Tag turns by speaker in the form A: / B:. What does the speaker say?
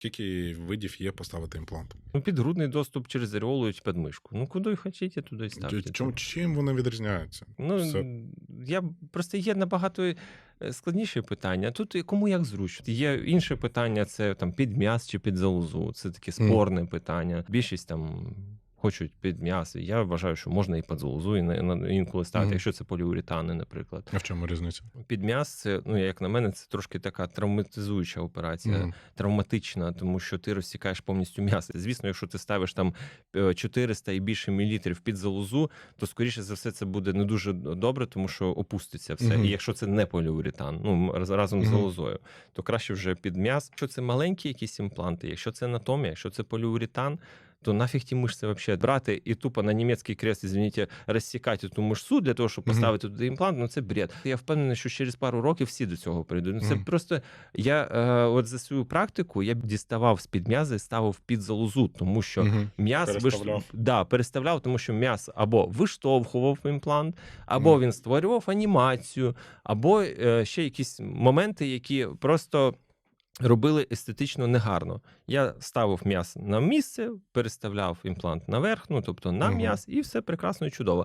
A: Скільки видів є поставити імплант?
B: Ну, підгрудний доступ через ареолу чи підмишку. Ну, куди хочете, туди й ставте.
A: Чим, чим вони відрізняються?
B: Ну,
A: Все.
B: я просто є набагато складніше складніші питання. Тут кому як зручно. Є інше питання: це там під м'яс чи під залозу. Це таке спорне питання. Більшість там. Хочуть під м'ясо. Я вважаю, що можна і під залозу, і інколи ставити,
A: Мгм.
B: якщо це поліуретани, наприклад.
A: А в чому різниця?
B: Під м'яз, це, ну як на мене, це трошки така травматизуюча операція,
A: Мгм.
B: травматична, тому що ти розсікаєш повністю м'ясо. Звісно, якщо ти ставиш там е, 400 і більше мілілітрів під залозу, то скоріше за все це буде не дуже добре, тому що опуститься все.
A: Мгм.
B: І якщо це не поліуретан, ну раз- разом з залозою, то краще вже під м'яз. Якщо це маленькі якісь імпланти, якщо це анатомія, якщо це поліуретан. То нафіг ті мишці вообще брати і тупо на німецький крест, извините, розсікати ту мишцу для того, щоб поставити туди імплант, ну це бред. Я впевнений, що через пару років всі до цього прийдуть. Ну це
A: Мгм.
B: просто я е, от за свою практику я діставав з під м'язи, ставив під залозу, тому що
A: Мгм.
B: м'яз виш...
A: Переставляв.
B: да, переставляв, тому що м'яз або виштовхував імплант, або
A: Мгм.
B: він створював анімацію, або е, ще якісь моменти, які просто. Робили естетично негарно. Я ставив м'яс на місце, переставляв імплант наверх, ну тобто на м'яс, і все прекрасно і чудово.